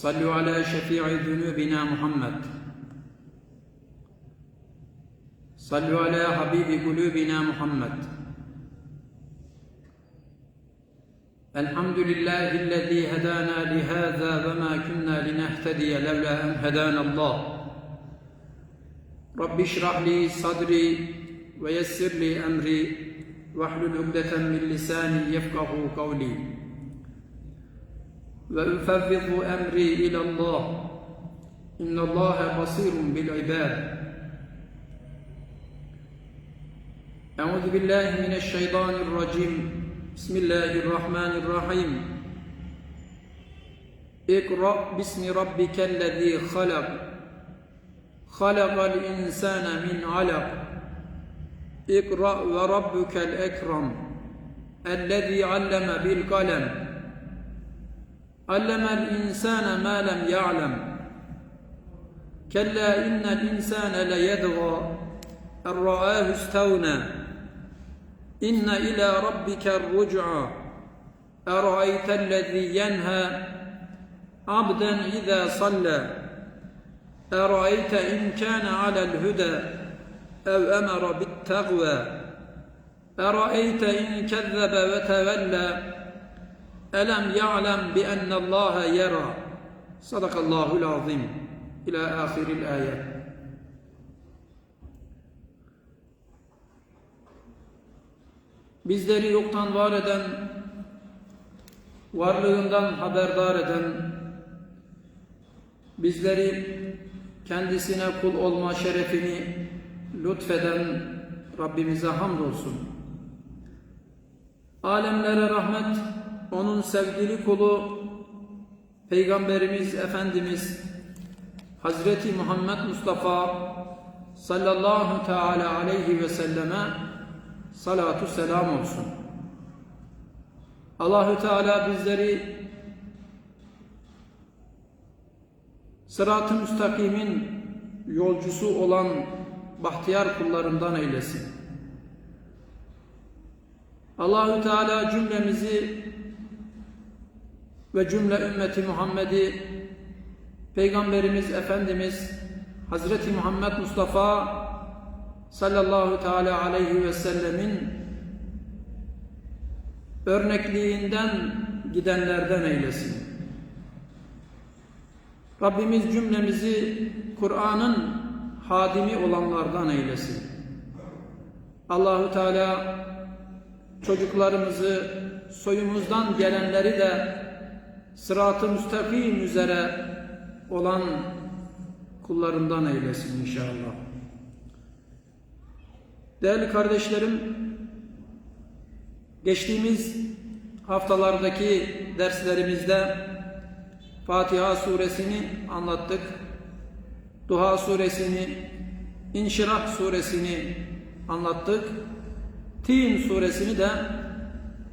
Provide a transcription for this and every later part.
صلوا على شفيع ذنوبنا محمد. صلوا على حبيب قلوبنا محمد. الحمد لله الذي هدانا لهذا وما كنا لنهتدي لولا أن هدانا الله. رب اشرح لي صدري ويسر لي أمري واحلل عقدة من لساني يفقه قولي. ve ufevvidu emri ilallah. İnnallâhe basirun bil ibad. Euzu billahi mineşşeytanirracim. Bismillahirrahmanirrahim. İkra bismi rabbikellezî halak. Halakal insâne min alak. İkra ve rabbukel ekrem. Ellezî alleme bil kalem. علم الإنسان ما لم يعلم. كلا إن الإنسان ليدغى. أن رآه استغنى. إن إلى ربك الرجعى. أرأيت الذي ينهى عبدا إذا صلى. أرأيت إن كان على الهدى أو أمر بالتقوى. أرأيت إن كذب وتولى. Elem ya'lem bi ennallâhe yera. Sadakallâhul azim. İlâ ahiril ayet. Bizleri yoktan var eden, varlığından haberdar eden, bizleri kendisine kul olma şerefini lütfeden Rabbimize hamdolsun. Alemlere rahmet, onun sevgili kulu Peygamberimiz Efendimiz Hazreti Muhammed Mustafa sallallahu teala aleyhi ve selleme salatu selam olsun. Allahü Teala bizleri sırat-ı müstakimin yolcusu olan bahtiyar kullarından eylesin. Allahü Teala cümlemizi ve cümle ümmeti Muhammed'i Peygamberimiz Efendimiz Hazreti Muhammed Mustafa sallallahu teala aleyhi ve sellemin örnekliğinden gidenlerden eylesin. Rabbimiz cümlemizi Kur'an'ın hadimi olanlardan eylesin. Allahu Teala çocuklarımızı, soyumuzdan gelenleri de sırat-ı müstakim üzere olan kullarından eylesin inşallah. Değerli kardeşlerim, geçtiğimiz haftalardaki derslerimizde Fatiha suresini anlattık. Duha suresini, İnşirah suresini anlattık. Tin suresini de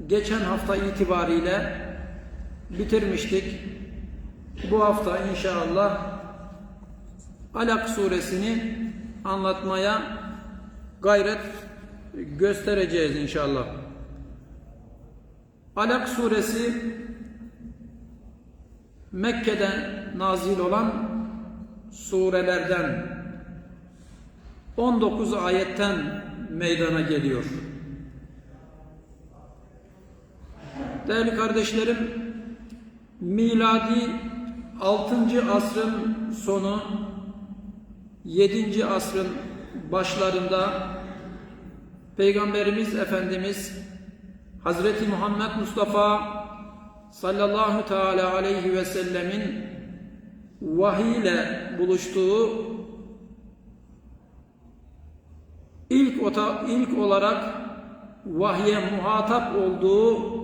geçen hafta itibariyle bitirmiştik. Bu hafta inşallah Alak suresini anlatmaya gayret göstereceğiz inşallah. Alak suresi Mekke'de nazil olan surelerden 19 ayetten meydana geliyor. Değerli kardeşlerim, miladi 6. asrın sonu 7. asrın başlarında Peygamberimiz Efendimiz Hazreti Muhammed Mustafa sallallahu teala aleyhi ve sellemin vahiy ile buluştuğu ilk, ota, ilk olarak vahye muhatap olduğu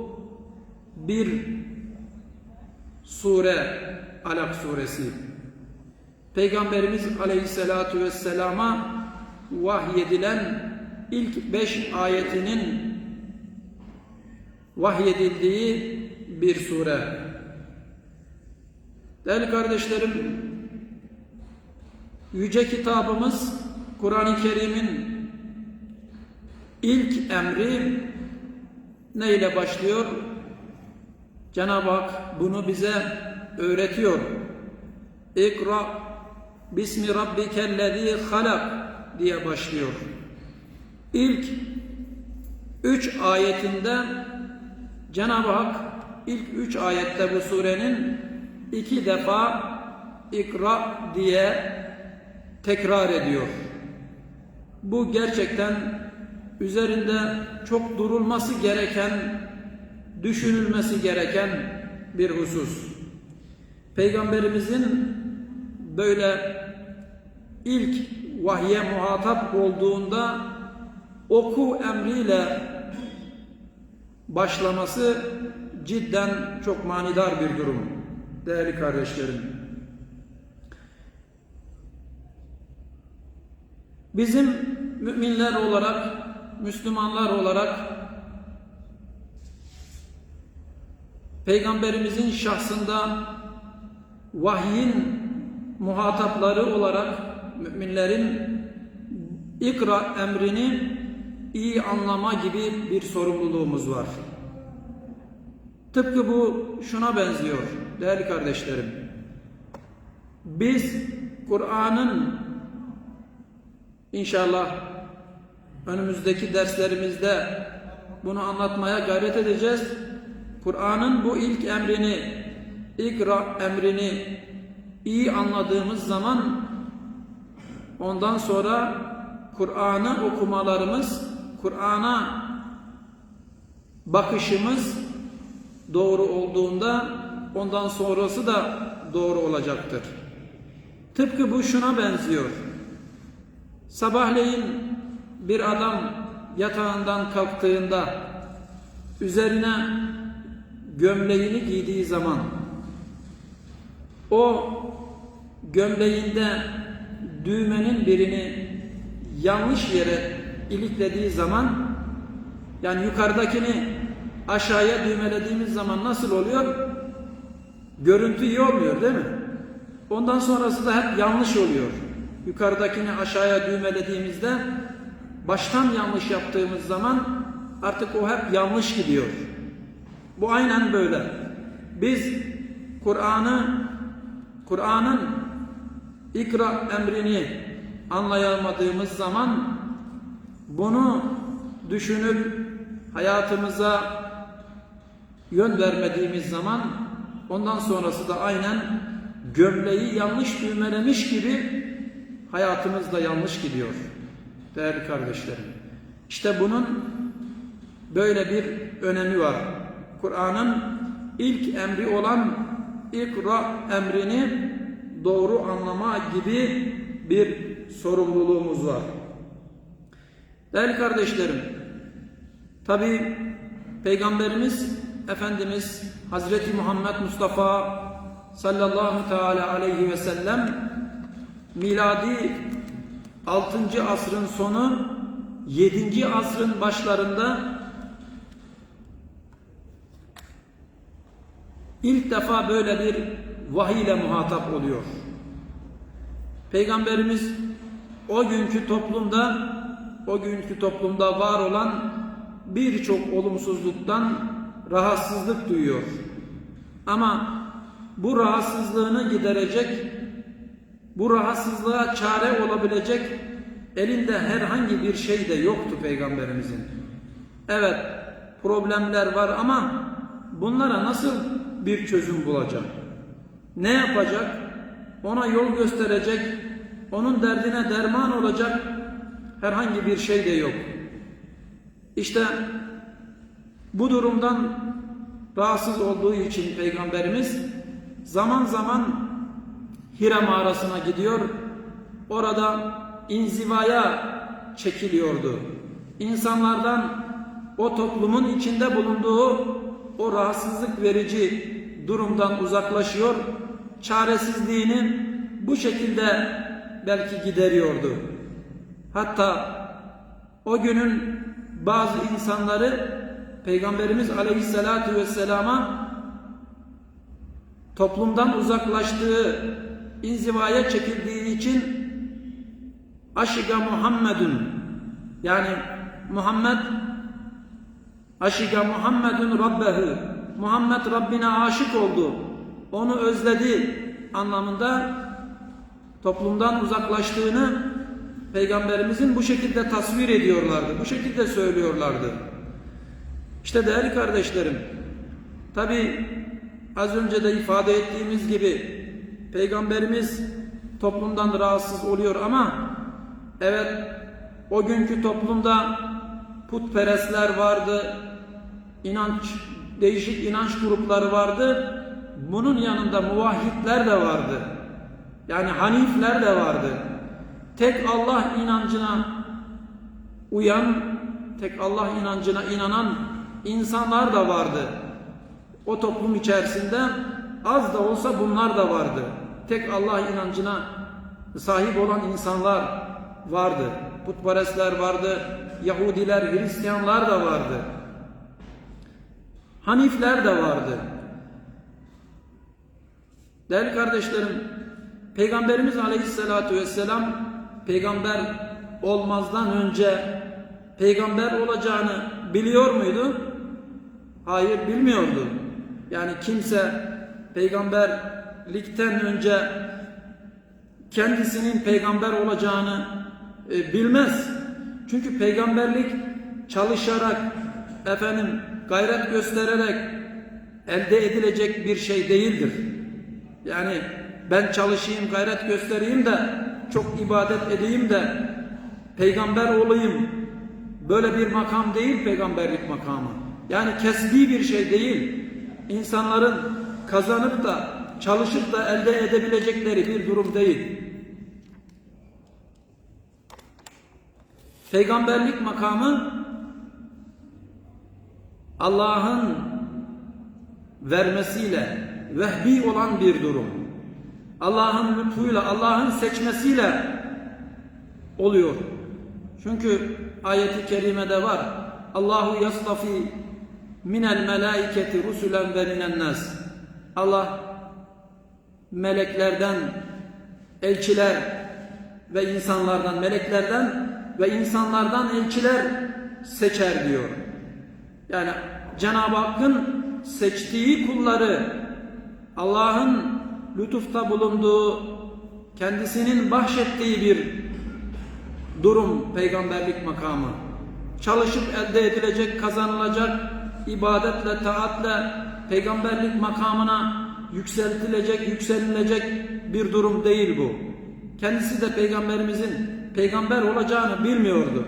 bir sure Alak suresi. Peygamberimiz Aleyhisselatu Vesselam'a vahyedilen ilk beş ayetinin vahyedildiği bir sure. Değerli kardeşlerim, Yüce kitabımız Kur'an-ı Kerim'in ilk emri ne ile başlıyor? Cenab-ı Hak bunu bize öğretiyor. İkra bismi rabbikellezî halak diye başlıyor. İlk üç ayetinde Cenab-ı Hak ilk üç ayette bu surenin iki defa ikra diye tekrar ediyor. Bu gerçekten üzerinde çok durulması gereken, düşünülmesi gereken bir husus. Peygamberimizin böyle ilk vahye muhatap olduğunda oku emriyle başlaması cidden çok manidar bir durum. Değerli kardeşlerim. Bizim müminler olarak, Müslümanlar olarak Peygamberimizin şahsında vahyin muhatapları olarak müminlerin ikra emrini iyi anlama gibi bir sorumluluğumuz var. Tıpkı bu şuna benziyor değerli kardeşlerim. Biz Kur'an'ın inşallah önümüzdeki derslerimizde bunu anlatmaya gayret edeceğiz. Kur'an'ın bu ilk emrini, ikra emrini iyi anladığımız zaman ondan sonra Kur'an'ı okumalarımız, Kur'an'a bakışımız doğru olduğunda ondan sonrası da doğru olacaktır. Tıpkı bu şuna benziyor. Sabahleyin bir adam yatağından kalktığında üzerine gömleğini giydiği zaman o gömleğinde düğmenin birini yanlış yere iliklediği zaman yani yukarıdakini aşağıya düğmelediğimiz zaman nasıl oluyor? Görüntü iyi olmuyor değil mi? Ondan sonrası da hep yanlış oluyor. Yukarıdakini aşağıya düğmelediğimizde baştan yanlış yaptığımız zaman artık o hep yanlış gidiyor. Bu aynen böyle. Biz Kur'an'ı Kur'an'ın ikra emrini anlayamadığımız zaman bunu düşünüp hayatımıza yön vermediğimiz zaman ondan sonrası da aynen gömleği yanlış düğmelemiş gibi hayatımız da yanlış gidiyor. Değerli kardeşlerim. İşte bunun böyle bir önemi var. Kur'an'ın ilk emri olan ikra emrini doğru anlama gibi bir sorumluluğumuz var. Değerli kardeşlerim, tabi Peygamberimiz Efendimiz Hazreti Muhammed Mustafa sallallahu teala aleyhi ve sellem miladi 6. asrın sonu 7. asrın başlarında ilk defa böyle bir vahiy ile muhatap oluyor. Peygamberimiz o günkü toplumda o günkü toplumda var olan birçok olumsuzluktan rahatsızlık duyuyor. Ama bu rahatsızlığını giderecek, bu rahatsızlığa çare olabilecek elinde herhangi bir şey de yoktu Peygamberimizin. Evet, problemler var ama bunlara nasıl bir çözüm bulacak? Ne yapacak? Ona yol gösterecek, onun derdine derman olacak herhangi bir şey de yok. İşte bu durumdan rahatsız olduğu için Peygamberimiz zaman zaman Hira mağarasına gidiyor. Orada inzivaya çekiliyordu. İnsanlardan o toplumun içinde bulunduğu o rahatsızlık verici durumdan uzaklaşıyor. Çaresizliğini bu şekilde belki gideriyordu. Hatta o günün bazı insanları Peygamberimiz Aleyhisselatü Vesselam'a toplumdan uzaklaştığı, inzivaya çekildiği için aşiga Muhammedun yani Muhammed aşiga Muhammedun Rabbehu Muhammed Rabbine aşık oldu. Onu özledi anlamında toplumdan uzaklaştığını Peygamberimizin bu şekilde tasvir ediyorlardı. Bu şekilde söylüyorlardı. İşte değerli kardeşlerim, tabi az önce de ifade ettiğimiz gibi Peygamberimiz toplumdan rahatsız oluyor ama evet o günkü toplumda putperestler vardı, inanç, değişik inanç grupları vardı. Bunun yanında muvahhidler de vardı. Yani hanifler de vardı. Tek Allah inancına uyan, tek Allah inancına inanan insanlar da vardı. O toplum içerisinde az da olsa bunlar da vardı. Tek Allah inancına sahip olan insanlar vardı. Putperestler vardı, Yahudiler, Hristiyanlar da vardı. Hanifler de vardı. Değerli kardeşlerim, Peygamberimiz Aleyhisselatü Vesselam peygamber olmazdan önce peygamber olacağını biliyor muydu? Hayır bilmiyordu. Yani kimse peygamberlikten önce kendisinin peygamber olacağını e, bilmez. Çünkü peygamberlik çalışarak, efendim gayret göstererek elde edilecek bir şey değildir. Yani ben çalışayım, gayret göstereyim de çok ibadet edeyim de peygamber olayım. Böyle bir makam değil peygamberlik makamı. Yani kesbi bir şey değil. İnsanların kazanıp da çalışıp da elde edebilecekleri bir durum değil. Peygamberlik makamı Allah'ın vermesiyle vehbi olan bir durum. Allah'ın lütfuyla, Allah'ın seçmesiyle oluyor. Çünkü ayeti kerimede var. Allahu yastafi minel melaiketi rusulen ve minen nas. Allah meleklerden elçiler ve insanlardan meleklerden ve insanlardan elçiler seçer diyor. Yani Cenab-ı Hakk'ın seçtiği kulları Allah'ın lütufta bulunduğu kendisinin bahşettiği bir durum peygamberlik makamı. Çalışıp elde edilecek, kazanılacak ibadetle, taatle peygamberlik makamına yükseltilecek, yükselilecek bir durum değil bu. Kendisi de peygamberimizin peygamber olacağını bilmiyordu.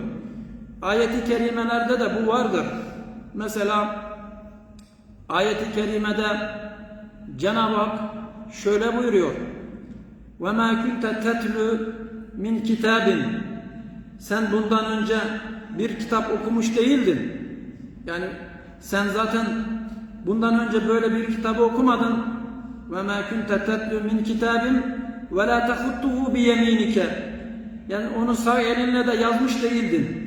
Ayeti kerimelerde de bu vardır. Mesela ayet-i kerimede Cenab-ı Hak şöyle buyuruyor. Ve ma kunte tetlu min kitabin. Sen bundan önce bir kitap okumuş değildin. Yani sen zaten bundan önce böyle bir kitabı okumadın. Ve ma kunte tetlu min kitabin ve la tahuttuhu bi. Yani onu sağ elinle de yazmış değildin.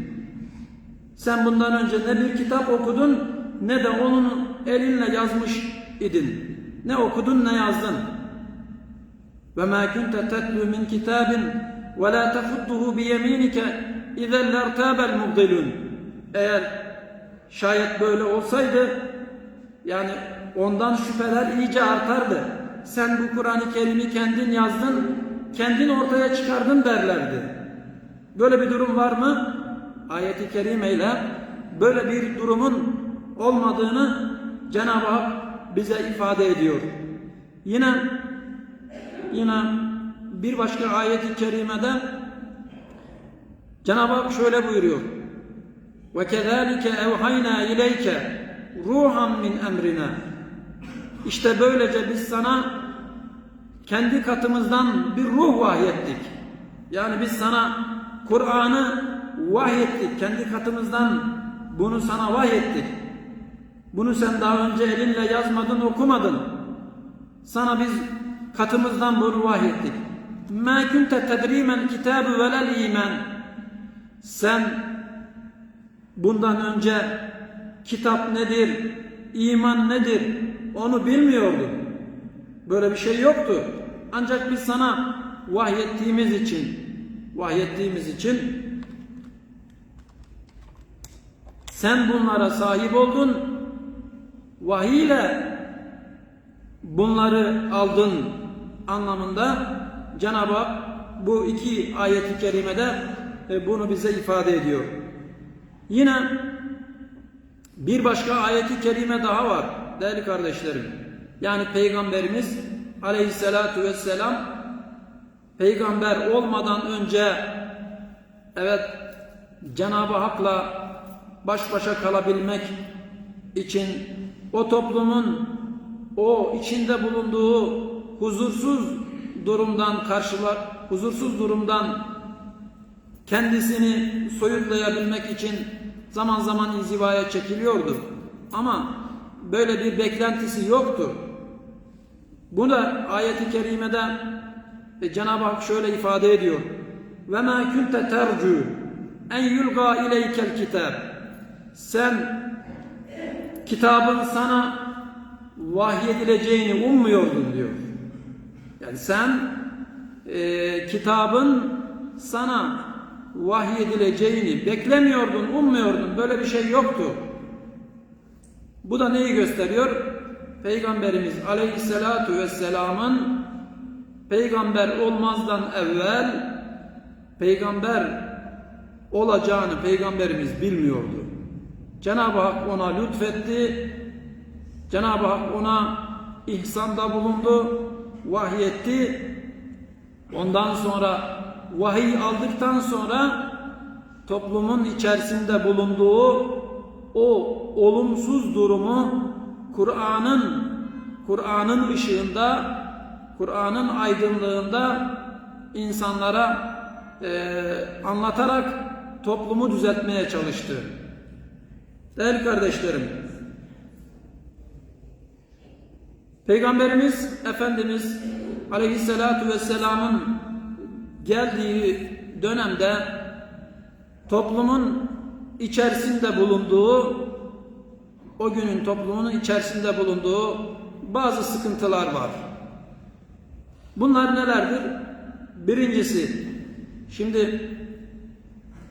Sen bundan önce ne bir kitap okudun ne de onun elinle yazmış idin. Ne okudun ne yazdın. Ve ma kunte tetlu min kitabin ve la tahuttuhu bi yeminike izen lertabel mubdilun. Eğer şayet böyle olsaydı yani ondan şüpheler iyice artardı. Sen bu Kur'an-ı Kerim'i kendin yazdın, kendin ortaya çıkardın derlerdi. Böyle bir durum var mı? Ayet-i Kerime ile böyle bir durumun olmadığını Cenab-ı Hak bize ifade ediyor. Yine yine bir başka ayet-i kerimede Cenab-ı Hak şöyle buyuruyor. Ve kezalike evhayna ileyke ruhan min emrina. İşte böylece biz sana kendi katımızdan bir ruh vahyettik. Yani biz sana Kur'an'ı vahyettik. Kendi katımızdan bunu sana vahyettik. Bunu sen daha önce elinle yazmadın, okumadın. Sana biz katımızdan bunu vahyettik. ma kunte tedrimen kitabı velel iman. Sen bundan önce kitap nedir, iman nedir onu bilmiyordun. Böyle bir şey yoktu. Ancak biz sana vahyettiğimiz için vahyettiğimiz için sen bunlara sahip oldun. Vahiy ile bunları aldın anlamında Cenab-ı Hak bu iki ayeti kerimede e, bunu bize ifade ediyor. Yine bir başka ayeti kerime daha var değerli kardeşlerim. Yani Peygamberimiz aleyhissalatu vesselam peygamber olmadan önce evet Cenab-ı Hak'la baş başa kalabilmek için o toplumun o içinde bulunduğu huzursuz durumdan karşılar huzursuz durumdan kendisini soyutlayabilmek için zaman zaman inzivaya çekiliyordu. Ama böyle bir beklentisi yoktu. Bu da ayeti kerimede e, Cenab-ı Hak şöyle ifade ediyor. Ve ma kunte tercu en yulga ileykel kitab. Sen kitabın sana vahyedileceğini ummuyordun diyor. Yani sen e, kitabın sana vahyedileceğini beklemiyordun, ummuyordun. Böyle bir şey yoktu. Bu da neyi gösteriyor? Peygamberimiz Aleyhisselatu Vesselam'ın peygamber olmazdan evvel peygamber olacağını peygamberimiz bilmiyordu. Cenab-ı Hak ona lütfetti. Cenab-ı Hak ona ihsanda bulundu, vahyetti. Ondan sonra vahiy aldıktan sonra toplumun içerisinde bulunduğu o olumsuz durumu Kur'an'ın Kur'an'ın ışığında Kur'an'ın aydınlığında insanlara e, anlatarak toplumu düzeltmeye çalıştı. Değerli kardeşlerim, Peygamberimiz Efendimiz Aleyhisselatu Vesselam'ın geldiği dönemde toplumun içerisinde bulunduğu o günün toplumunun içerisinde bulunduğu bazı sıkıntılar var. Bunlar nelerdir? Birincisi, şimdi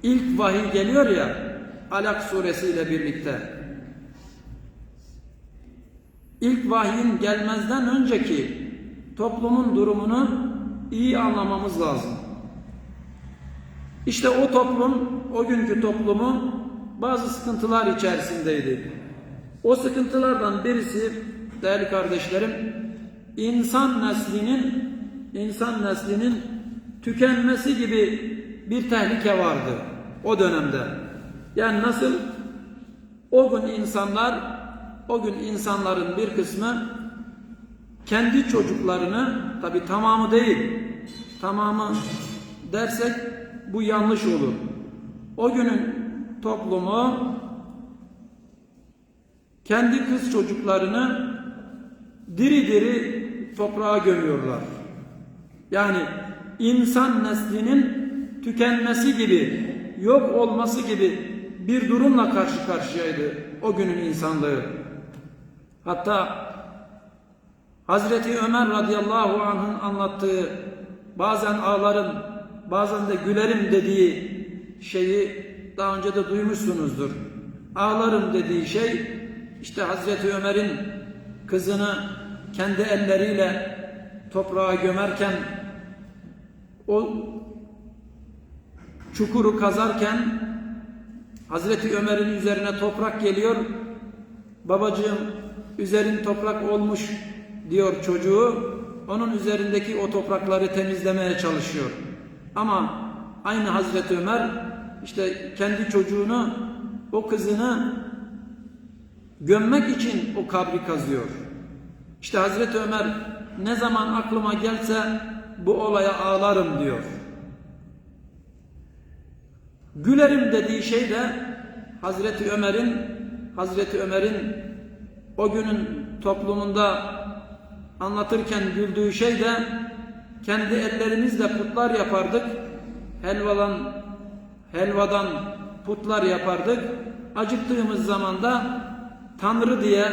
ilk vahiy geliyor ya Alak suresiyle birlikte. İlk vahyin gelmezden önceki toplumun durumunu iyi anlamamız lazım. İşte o toplum, o günkü toplumu bazı sıkıntılar içerisindeydi. O sıkıntılardan birisi değerli kardeşlerim insan neslinin insan neslinin tükenmesi gibi bir tehlike vardı o dönemde. Yani nasıl o gün insanlar o gün insanların bir kısmı kendi çocuklarını tabi tamamı değil tamamı dersek bu yanlış olur. O günün toplumu kendi kız çocuklarını diri diri toprağa gömüyorlar. Yani insan neslinin tükenmesi gibi, yok olması gibi bir durumla karşı karşıyaydı o günün insanlığı. Hatta Hazreti Ömer radıyallahu anh'ın anlattığı bazen ağlarım, bazen de gülerim dediği şeyi daha önce de duymuşsunuzdur. Ağlarım dediği şey işte Hazreti Ömer'in kızını kendi elleriyle toprağa gömerken o çukuru kazarken Hazreti Ömer'in üzerine toprak geliyor. Babacığım üzerin toprak olmuş diyor çocuğu. Onun üzerindeki o toprakları temizlemeye çalışıyor. Ama aynı Hazreti Ömer işte kendi çocuğunu, o kızını gömmek için o kabri kazıyor. İşte Hazreti Ömer ne zaman aklıma gelse bu olaya ağlarım diyor. Gülerim dediği şey de Hazreti Ömer'in Hazreti Ömer'in o günün toplumunda anlatırken güldüğü şey de kendi ellerimizle putlar yapardık. Helvadan helvadan putlar yapardık. Acıktığımız zaman da Tanrı diye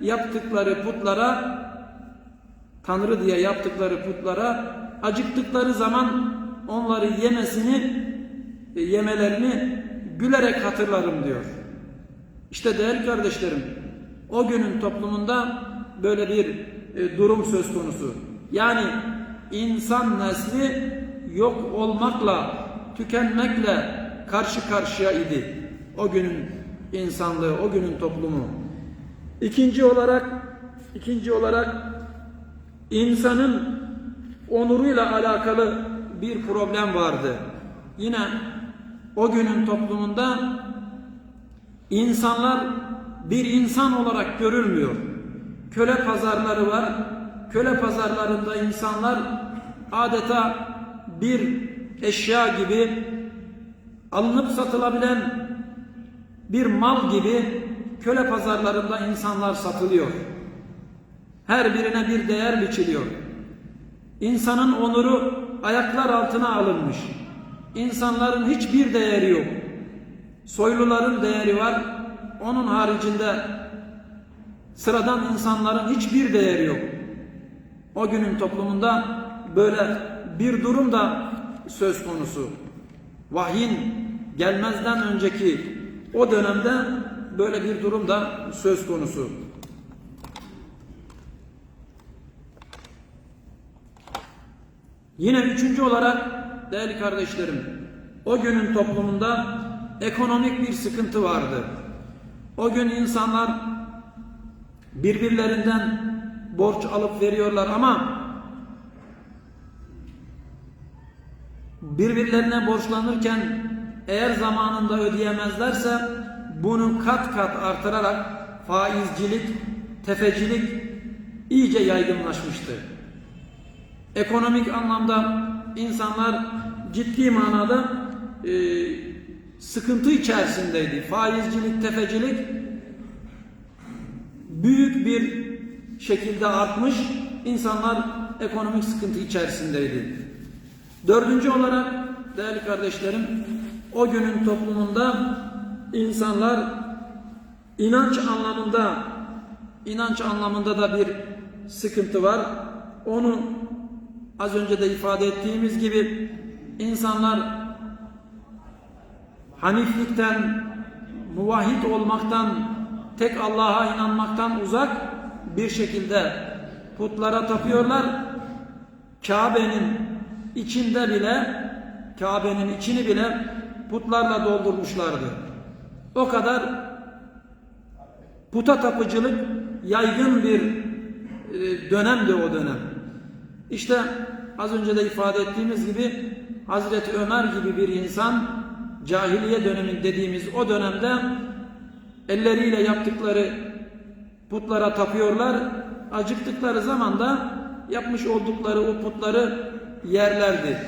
yaptıkları putlara Tanrı diye yaptıkları putlara acıktıkları zaman onları yemesini yemelerini gülerek hatırlarım diyor. İşte değerli kardeşlerim o günün toplumunda böyle bir e, durum söz konusu. Yani insan nesli yok olmakla, tükenmekle karşı karşıya idi. O günün insanlığı, o günün toplumu. İkinci olarak ikinci olarak insanın onuruyla alakalı bir problem vardı. Yine o günün toplumunda insanlar bir insan olarak görülmüyor. Köle pazarları var. Köle pazarlarında insanlar adeta bir eşya gibi alınıp satılabilen bir mal gibi köle pazarlarında insanlar satılıyor. Her birine bir değer biçiliyor. İnsanın onuru ayaklar altına alınmış. İnsanların hiçbir değeri yok. Soyluların değeri var. Onun haricinde sıradan insanların hiçbir değeri yok. O günün toplumunda böyle bir durum da söz konusu. Vahyin gelmezden önceki o dönemde böyle bir durum da söz konusu. Yine üçüncü olarak değerli kardeşlerim, o günün toplumunda ekonomik bir sıkıntı vardı. O gün insanlar birbirlerinden borç alıp veriyorlar ama birbirlerine borçlanırken eğer zamanında ödeyemezlerse bunu kat kat artırarak faizcilik, tefecilik iyice yaygınlaşmıştı. Ekonomik anlamda insanlar ciddi manada e, sıkıntı içerisindeydi. Faizcilik, tefecilik büyük bir şekilde artmış. İnsanlar ekonomik sıkıntı içerisindeydi. Dördüncü olarak değerli kardeşlerim o günün toplumunda insanlar inanç anlamında inanç anlamında da bir sıkıntı var. Onu az önce de ifade ettiğimiz gibi insanlar haniflikten, muvahhid olmaktan, tek Allah'a inanmaktan uzak bir şekilde putlara tapıyorlar. Kabe'nin içinde bile Kabe'nin içini bile putlarla doldurmuşlardı. O kadar puta tapıcılık yaygın bir e, dönemdi o dönem. İşte az önce de ifade ettiğimiz gibi Hazreti Ömer gibi bir insan cahiliye dönemi dediğimiz o dönemde elleriyle yaptıkları putlara tapıyorlar. Acıktıkları zaman da yapmış oldukları o putları yerlerdi.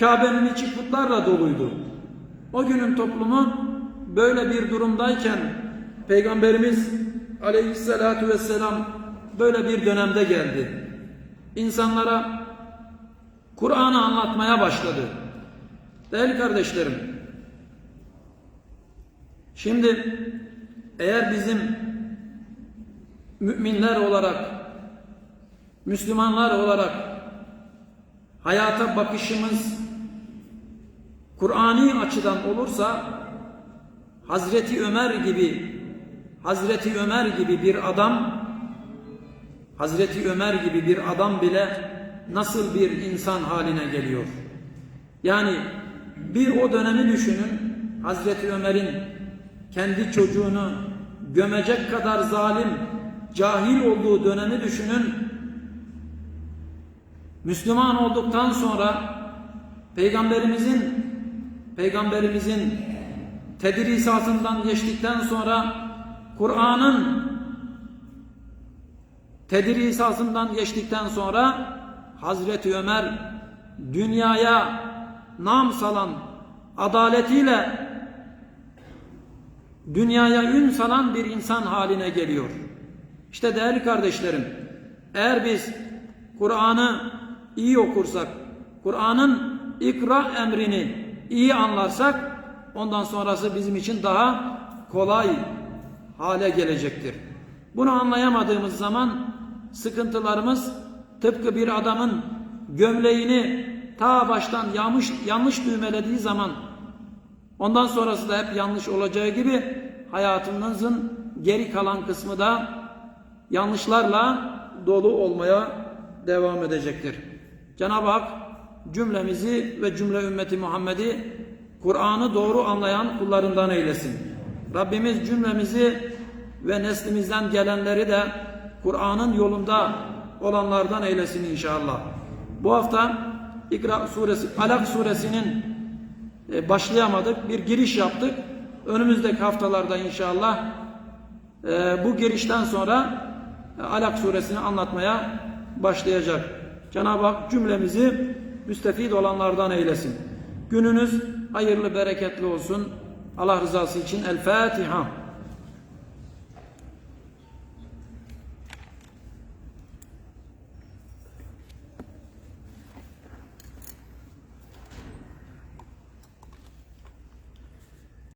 Kabe'nin içi putlarla doluydu. O günün toplumu böyle bir durumdayken Peygamberimiz aleyhissalatu vesselam böyle bir dönemde geldi. İnsanlara Kur'an'ı anlatmaya başladı. Değerli kardeşlerim, şimdi eğer bizim müminler olarak, Müslümanlar olarak hayata bakışımız Kur'ani açıdan olursa Hazreti Ömer gibi Hazreti Ömer gibi bir adam Hazreti Ömer gibi bir adam bile nasıl bir insan haline geliyor. Yani bir o dönemi düşünün. Hazreti Ömer'in kendi çocuğunu gömecek kadar zalim, cahil olduğu dönemi düşünün. Müslüman olduktan sonra Peygamberimizin Peygamberimizin tedrisatından geçtikten sonra Kur'an'ın tedrisatından geçtikten sonra Hazreti Ömer dünyaya nam salan adaletiyle dünyaya ün salan bir insan haline geliyor. İşte değerli kardeşlerim, eğer biz Kur'an'ı iyi okursak, Kur'an'ın ikra emrini iyi anlarsak ondan sonrası bizim için daha kolay hale gelecektir. Bunu anlayamadığımız zaman sıkıntılarımız tıpkı bir adamın gömleğini ta baştan yanlış yanlış düğmelediği zaman ondan sonrası da hep yanlış olacağı gibi hayatımızın geri kalan kısmı da yanlışlarla dolu olmaya devam edecektir. Cenab-ı Hak cümlemizi ve cümle ümmeti Muhammed'i Kur'an'ı doğru anlayan kullarından eylesin. Rabbimiz cümlemizi ve neslimizden gelenleri de Kur'an'ın yolunda olanlardan eylesin inşallah. Bu hafta İkra suresi, Alak suresinin e, başlayamadık. Bir giriş yaptık. Önümüzdeki haftalarda inşallah e, bu girişten sonra e, Alak suresini anlatmaya başlayacak. Cenab-ı Hak cümlemizi müstefid olanlardan eylesin. Gününüz hayırlı bereketli olsun. Allah rızası için El Fatiha.